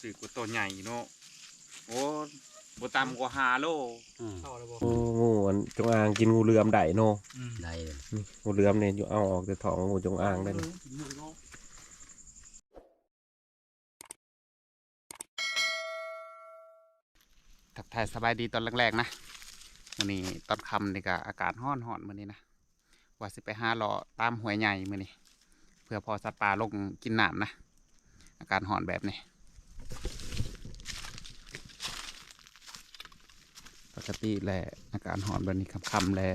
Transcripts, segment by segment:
ถือกูตัวใหญ่เนาะโอ้บ่ต่ำกว่าห้าโลอืมเข้าแล้วบ่โอ้งูอันจงอางกินงูเหลือมได้โนได้เลยนี่งูเหลือมเนี่ยอยู่เอาออกแต่ท้องงูจงอางได้เลยทักทายสบายดีตอนแรกๆนะมื้อนี้ตอนค่ำนี่ก็อากาศร้อนๆมื้อนี้นะว่าสิไปหาเลาะตามห้วยใหญ่มื้อนี้เพื่อพอสัตว์ป่าลงกินน้ำนะ อากาศร้อนแบบนี้ กติแหละอากาศร้อนแบบนี้คำๆแหละ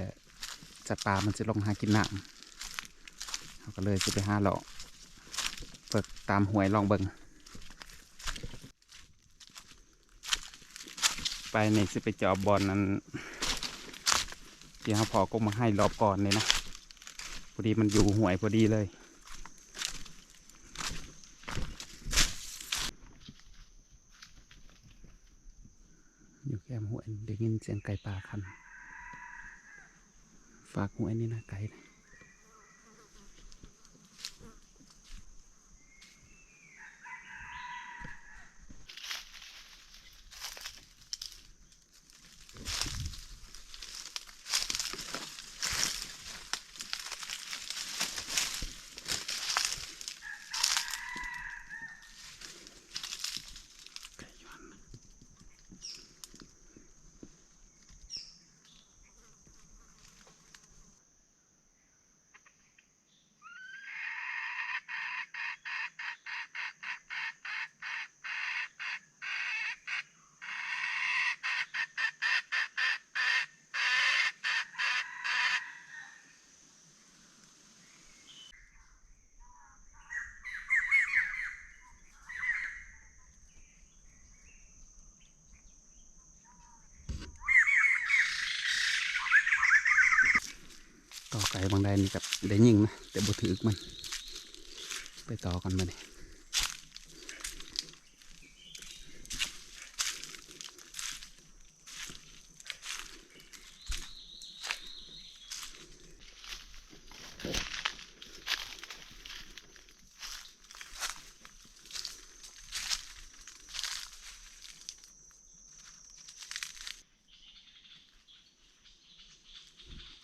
สัตว์ป่ามันจะลงหากินน้ำเขาก็เลยสิไปหาเลาะเปิดตามหวยลองเบิงไปนี่สิไปจอบบอลนั้นที่เขาพอก็มาให้รอบก่อนเลยนะพอดีมันอยู่หวยพอดีเลยแก้มห่วยได้ยิน เสียงไก่ป่าคัน ฝากหัวนี่นะไก่นะไก่ย้อนนะต่อ ไก่บางใดนี่กับได้ยิงนะแต่บ่ถือมัน ไปต่อกันมาเนี่ย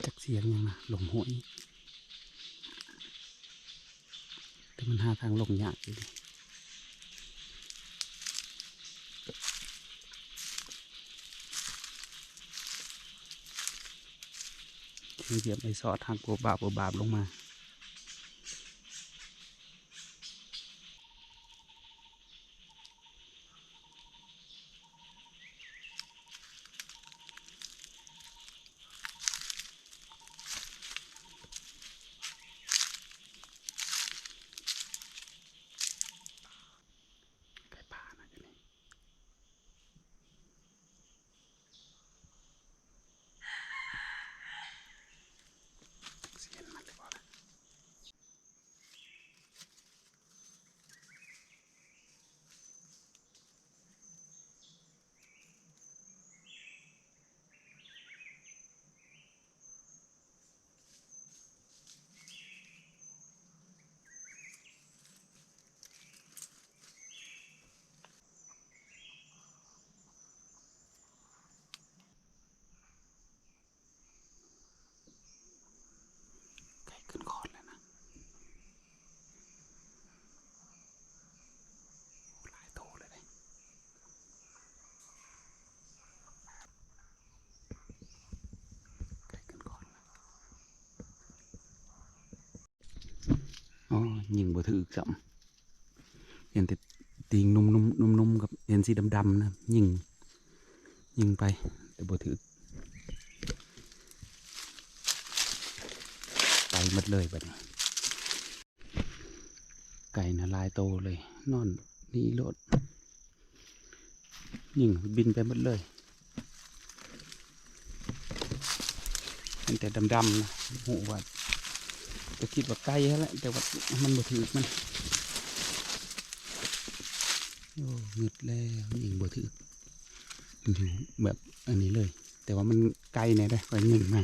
จักเสียงยังนะลมหวยแต่ มันหาทางลงยากอยู่ดิคือเหยียบไอ้ซอทางโบบาบโบบาบลงมา ไก่ป่านะอยู่นี่เสียงมันเลยบ่ล่ะไก่ขึ้นคอนแล้วนะโอ้หลายโตเลยเลยไก่ขึ้นคอนแล้ว อ๋อยิงบ่ถือจัเห็นแต่ตีงนุ่มๆนุ่มๆกับเห็นสีดำๆนะยิงยิงไปแต่บ่ถือไปหมดเลยแบบนี้ไก่นะลายโตเลย นอนนี่รถยิงบินไปหมดเลยเห็นแต่ดำๆนะหูว่า ก็คิดว่าไกลแล้วแหละแต่ว่ามันบ่ถือมันโอ้หงึดแล้วยิงบ่ถือมันอยู่แบบอันนี้เลย แต่ว่ามันไกลเนี่ยได้ไปหนึ่งมา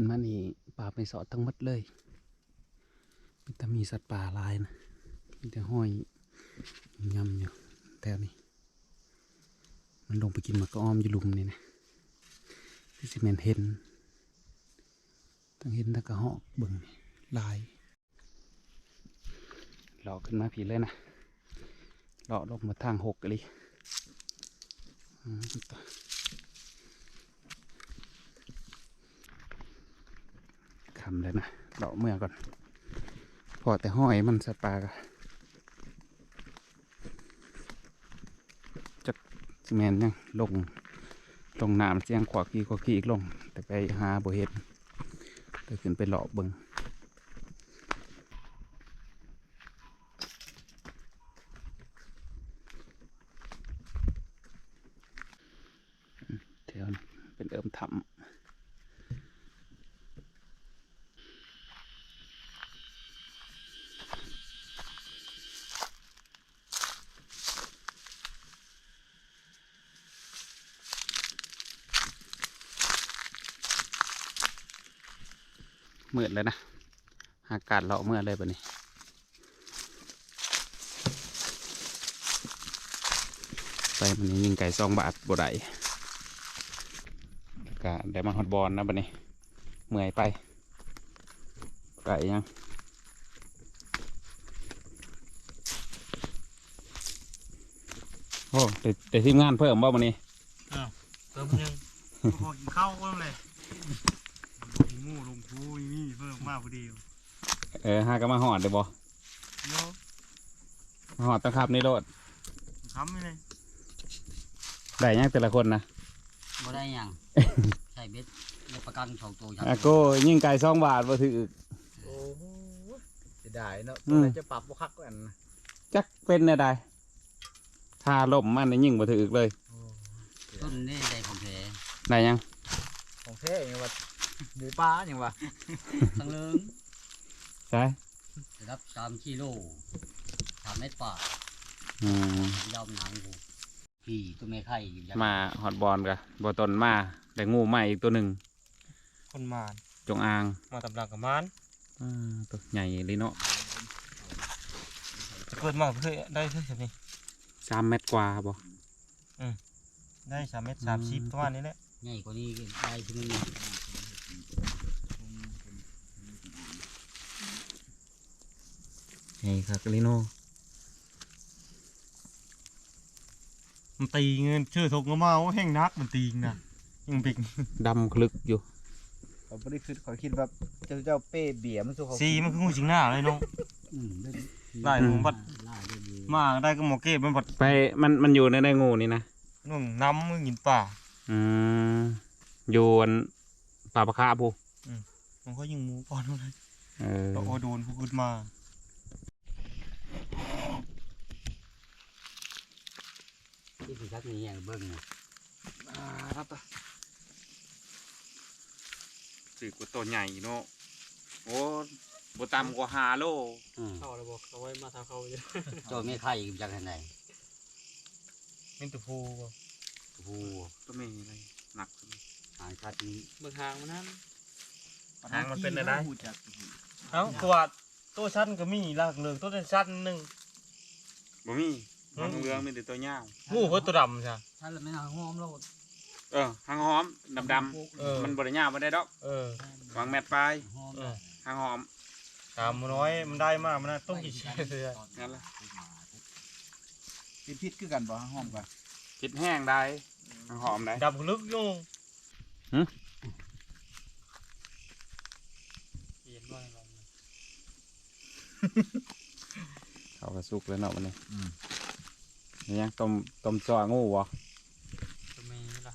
ขึ้นมานี่ป่าไปสอดทั้งหมดเลยมีแต่มีสัตว์ป่าลายนะมีแต่ห้อยยำอยู่แถวนี้ มันลงไปกินมากระอ้อมอยู่ลุมนี่นะที่สิเมนเห็นทั้งเห็นทั้งกระหอกเบิ่งนี่ลายหลอกขึ้นมาผีเลยนะหลอกลงมาทางหกเลยอืม คำเลยนะเลาะเมื่อก่อน พอแต่ห้อยมันสัตว์ป่ากะจักสิแมนยังลงลงน้ำเสียงขวากีขวากีอีกลง แต่ไปหาบ่เห็นแต่ขึ้นไปหลอกเบิงอืมแถวนี้เป็นเอิมถ้ำ มืดเลยนะ อากาศเลาะเมื่อเลยปะนี้ไปมันยิงไก่ซองบาทบ่ได้ก็ได้มาฮอดบอลนะบัดนี้ เมื่อยไป ไก่ยังโอ้แต่แต่ทีมงานเพิ่มบ่วันนี้เติมยังพอกินข้าวก็เลย งงูลงพูนี่เพิ่มมากพอดีอยู่เออหาก็มาหอดเดี๋ยวบ่เนาะมาหอดตะขับนี่โลดค้ำไม่เลยได้ยังแต่ละคนนะบ่ได้หยัง ใส่เบ็ดเบ็ดประกันสองตัวครับอาโก้ยิงไก่ซองบาทบ่ถือโอ้โหเสียดายเนาะอืมเราจะปรับบ่คักกันนะจักเป็นได้ได้ถ้าล่มมันนี่ยิงบ่ถือเลย ต้นนี่ได้ของแท้ได้ยัง ของแท้ยังว่า หมูป่ายังว่าตั้งเลิงใช่ระดับสามกิโลสามเมตรป่าอืมยาวหนังกูพี่ตัวแม่ไข่อยู่ยังมาฮอดบอลกะบ่ตนมาได้งูใหม่อีกตัวหนึ่งคนมานจงอางมาตำลังกับมานอ่าตัวใหญ่เลยเนาะจะเกิดมากเพื่อได้เท่าไหร่นี่สามเมตรกว่าบ่ได้สามเมตรสามสิบประมาณนี้แหละใหญ่กว่านี้ได้ที่นึง ใหญ่ครับลิโนมันตีเงินเชื่อถกเงามาว่าแห้งนักมันตีนะยังปิกดำคลึกอยู่เขาบ่ได้คิดเขาคิดว่าเจ้าเจ้าเป้เบียร์มันสู้เขาซีมันคืองูสิงหน้าเลยน้องอืมได้ได้ผมบัดได้ได้ดีมาได้ก็หมอเก็บมันบัดไปมันมันอยู่ในในงูนี่นะนุ่งน้ำมึงกินป่าอืมอยู่อันป่าปะคาผู้มันก็ยิงหมูก่อนเลยเออแล้วโอโดนพวกขึ้นมา ที่สิชักนี้อย่างเบิ่งน่ะรับต่อสือกูตัวใหญ่เนาะโอ้บ่ต่ำกว่าห้าโลอืมเข้าแล้วบอกเอาไว้มาทางเขาเลยตัวแม่ไข่อยู่ยังไงไหนเป็นตัวผู้บ่โอ้โหตัวไม่อะไรหนักหางชัดนี้เบิกหางมันนั่นหางมันเป็นอะไรเอ้าตัวตัวชั้นก็มีลากเหลืองตัวชั้นหนึ่งบ่มี มันเรื่องมีแต่ตัวยาวงูเพิ่นตัวดำใช่ท่านละไม่นางหอมโลดเออหางหอมดำดำเออๆมันบ่ได้ยาวบ่ได้ดอกเออวางแมทปลายหอมเออหางหอมสามน้อยมันได้มากมันน่าต้องกี่เช่เลยอะนั่นแหละเป็นพิษคือกันบ่ห้องกันคิดแห้งได้หางหอมได้ดับลึกอยู่หึเย็นว่าอะไรเขาก็สุกแล้วเนาะวันนี้ นี่ยังต้มต้มจ่องูบ่จะมีล่ะ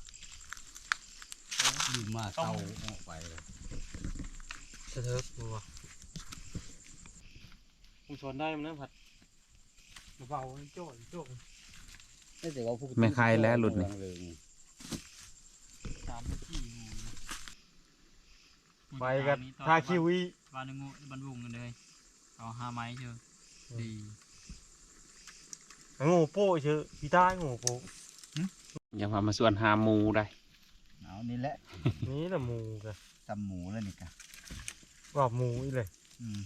ลืมมาเต้าออกไปเลยสะเทิบบัวกูชวนได้มันนะผัดเบาๆโจ้ยโจ้ยไม่แต่ว่าพวกไม่คายแล้วหลุดนี่เลยสามนาทีงูไปกันทาคิวีบ้านงูบ้านวงกันเลยเอาห้าไม้เชียวดี งูโป้เชื่อพี่ใต้งูโป้อย่าพามาส่วนหาหมูได้เอานี่แหละนี่แหละหมูกันซ้ำหมูแล้วนี่กะกรอบหมูอีเลยอืม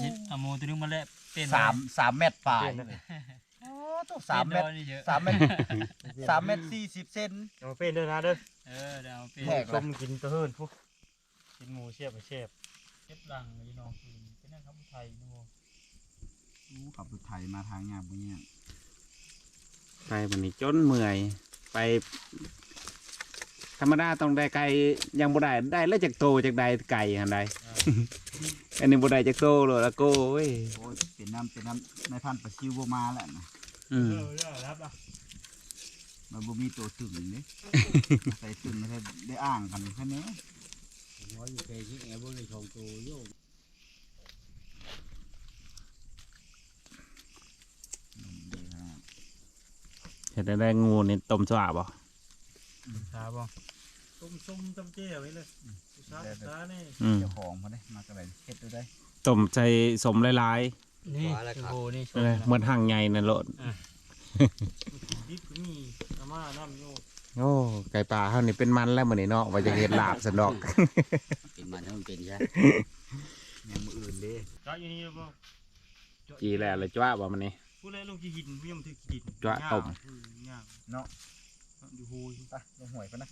ชิดเอาหมูตัวนึงมาแล้วเป็นสามสามเมตรปลายเป็นนะโอ้ต้องสามเมตรนี่เยอะสามเมตรสามเมตรสี่สิบเซนเอามาเป็นเด้อนะเด้อเออเดี๋ยวเอาเป็นแหกต้มกินตัวเฮิรนพวกกินหมูเชียบไปเชียบเก็บรังอยู่น้องคืนเป็นนั่นครับผู้ไทยนู่น อู้ขับรถไถมาทางยากบ่เนี่ยไปวันนี้จนเมื่อย ไป ธรรมดาต้องได้ไก่ยังบ่ได้ได้แล้วจากโตจากใดไก่หันใด อันนี้บ่ได้จากโตโลดละโก้เว้ยโอ้ยเป็นน้ำเป็นน้ำในพันธุ์ปลาซิวบ่มาแล้วนะอืมเออเด้อรับอะมันบ่มีตัวตึงนี่ใส่ตึงมันจะได้อ่างกันแค่นี้ nói như thế chứ em muốn lấy chồng tôi vô อืมเดี๋ยวฮะ เห็นได้งูนี่ต้มสวาบ่ชาบ่ต้มส้มจำเจ้ไว้เลยช้าช้านี่อืมเจ้าของเขาได้มากระไรเฮ็ดดูได้ต้มใส่สมหลายนี่ Quá là ชม khác. พูนี่ๆเออเหมือนห่างใหญ่นั่นโลดดิบก็มีอาม่าน้ำโยกโอ้ไก่ป่าเฮานี่เป็นมันแล้วมื้อนี้เนาะว่าจะเฮ็ดลาบสันดอก Cái mặt nó เป็นใช่ยังมืออื่นเด้จ้าอยู่นี่บ่จีแล้วละจ้าบ่มันนี่ ผู้แรกลงที่หินพี่ยังถึกหินจ้ะต้ม ย่างเนาะดูโหยไปลงหวยกันนะ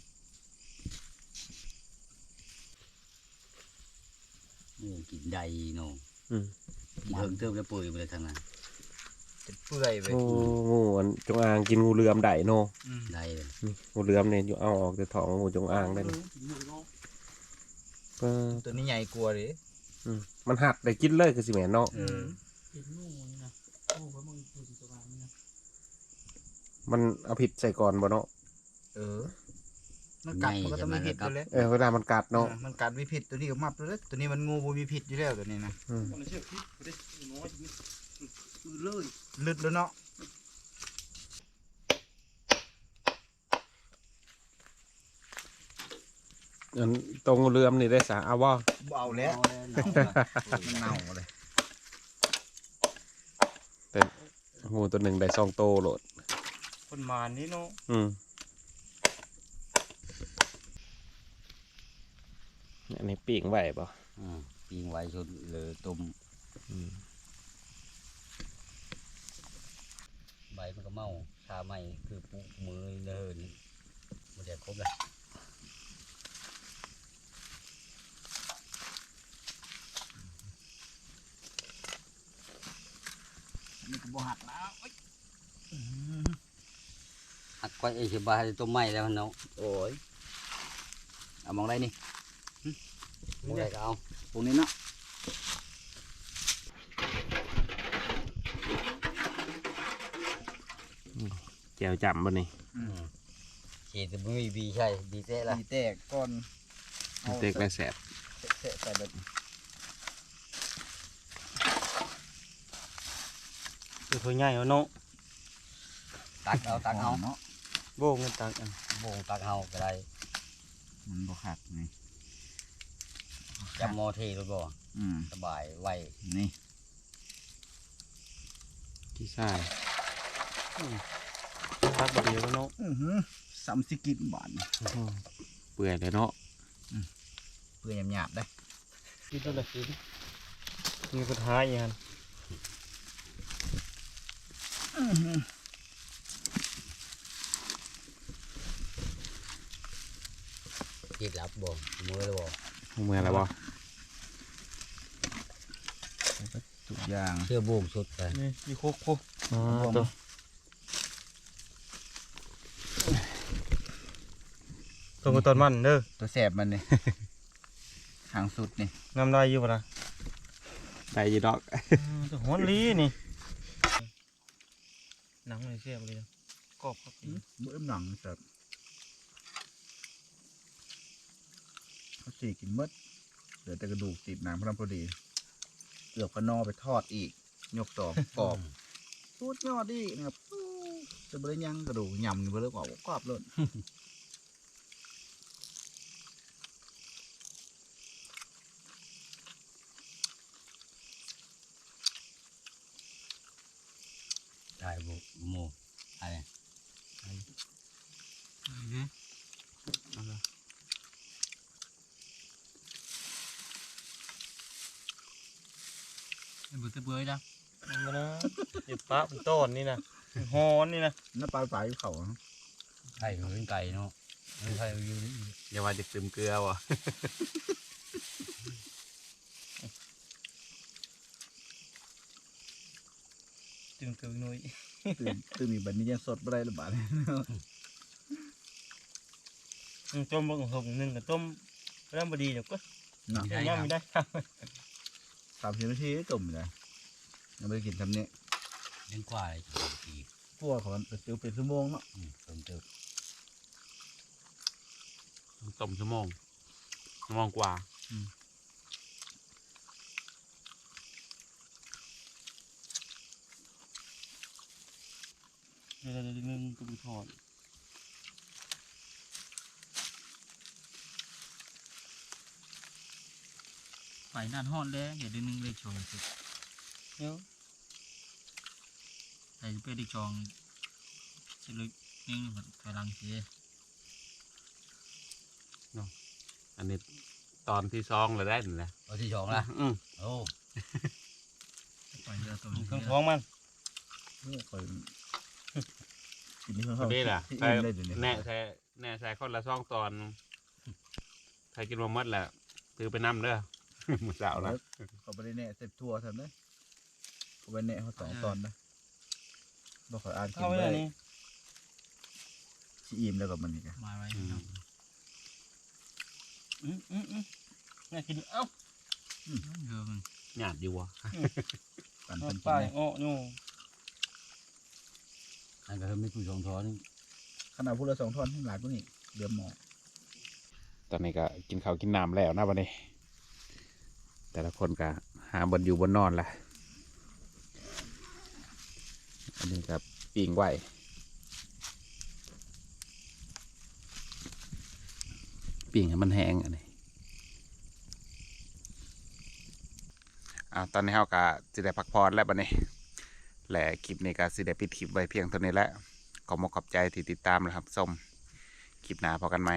Ồ, kín đầy nổ อืม Hương thơm nó bùi vào thằng này จะเปื่อยไปโอ้งูอันจงอางกินงูเหลือมได้โน Đầy rồi นี่งูเหลือมเนี่ยอยู่เอาออกแต่ท้องงูจงอางได้เลยเออตัวนี้ใหญ่กลัวาดิอืมมันหัดได้กินเลยคือสิแม่นเนาะอืมติดงู นี่นะโอ้เขามึงดูสิตัววางนี่นะมันเอาผิดใส่ก่อนบ่เนาะเออ มันกัดมันก็ต้องมีพิษอยู่แล้วเออเวลามันกัดเนาะเออมันกัดมีพิษตัวนี้ก็มับเลยตัวนี้มันงูบ่มีพิษอยู่แล้วตัวนี้นะอืมมันเชื่อพิษบ่ได้น้อยนิดคือเลยลึดแล้วเนาะอันตรงงูเหลือมนี่ได้สาเอาบ่บ่เอาแล้ว Nó nóng rồi. มันเน่าเลย งูตัวหนึ่งได้สองโตโหลดคนมานนี่เนาะอืมอันนี้ปีกไหวป่ะ Ừ, Piên quay cho lửa tôm อืม Bày nó có màu Xa mày cứ phụ mới nó hơn Một đẹp khốp này นี่ก็บ่หักแล้วเอ้ย Hạt quay ấy thì bà tôm mày ra nó โอ้ยเอามองได้นี่ Một đại cao ตรงนี้เนาะแก้วจำบ่นี่ Ừ. Chỉ từ bì bì chạy bì tệ là มีแตกก่อนอาเต็กและแสบเสะๆใส่แบบคือตัวใหญ่เอา เนาะ Tạc ao tạc ao เนาะโบกเงินตักอัน Bồ tạc ao cái đây มันบ่หักนี่ Chăm mò thì rồi bò อืม Sờ bài quay นี่ที่ใช่ตักบ่เดียวแล้วเนาะอือหือซ้ำสิกินบานเปื่อยเลยเนาะเพื่อหยาบๆได้กินตัวละกินมีปัญหาอย่างนั้น Thịt lắm bò Mưa rồi bò เมื่อยแล้วบ่ทุกอย่าง Chưa buông sụt rồi นี่มีโคกโคกอ๋อตัตัววตรงกับต้นมันเด้อตัวแสบมันนี่หางสุดนี่งามได้อยู่ปะล่ะได้อยีดอกตัวหัวลีนี่หนังเลยเสียบเลยนะกรอบครับเบื้อมหนังสับ เขาสีกินมดเหลือแต่กระดูกติดหนังพร้อมพอดีเกือบกระนอไปทอดอีก ยกต่อกรอบสุดยอดดีนะครับจะบริยังกระดูกยำนี่เบริกว่ากรอบเลย เป็นบุตรเบื่อจ้ะมันนะเจ็บปะเป็นต้นนี่นะเป็นฮอนนี่นะน้ำปลาปลาอยู่เขาไข่มันเป็นไก่เนาะไม่ใช่อยู่อย่าว่าจะเตื่มเกลือวะตึงเกินหน่อยตื่นตื่นมีบัดนี้ยังสดบ่ได้ระบาเลยอืมต้มบางหกหนึ่งกับต้มเริ่มบดีเดี๋ยวก็เนายังไม่ได้สามสิบนาทีต้มเลย ยังไม่ได้กินทำนี้เลี้ยงควายปีพวกเขาเป็นติวเป็นชั่วโมงเนาะอืมเติมเติมต้มชั่วโมงชั่วโมงกว่าเดี๋ยวเดี๋ยวนึงกระดูกทอดไปนั่นฮอดแล้วเดี๋ยวเดือนหนึงเลยชงสิ เดี๋ยวใส่ไปได้จองจะเลยนี่มันกำลังเสียอันนี้ตอนที่ซองเลยได้หนึ่งนะเอาที่สองละอืมโอ้ไปเรือตัวเคนี้รื่องท้องมันโอ้คอยกินนี่เขาพเขาอดีล่ะที่ใส่อิ่มได้อยู่เนี่ยแน่ใส่แน่ใส่คนละซองตอนใครกินมาหมดแหละซื้อไปน้ำเด้อมือสาวนะเขาไม่ได้แน่เต็มทั่วทำได้เขา ไปแน่เขาสองตอนนะบอกเขาอ่านกินเข้าไว้ได้อันนี้ที่อิ่มแล้วกับมันอีกอะมาไว้อืมเนาะอืมอืมอืมน่ากินเอ้าเยอะมันหยาดดีวะปั่นเอาเป็นกิป้านยได้อ้อนู่อันก็ไม่คุยสองท้อนี่ขนาดพูดละสองท่อนให้หลายกว่านี้เดือมหมอตอนนี้ก็กินข้าวกินน้ำแล้วนะวันนี้ แต่ละคนก็หาบนอยู่บนนอนละ อันนี้ก็ปิงไหวปิงให้มันแห้งอันนี้อ่าตอนนี้เราก็สิได้พักผ่อนแล้วบัดนี้ และคลิปนี้ก็สิได้ปิดคลิปไว้เพียงเท่านี้แหละขอมขอบใจที่ติดตามนะครับส้มคลิปหน้าพอกันไหม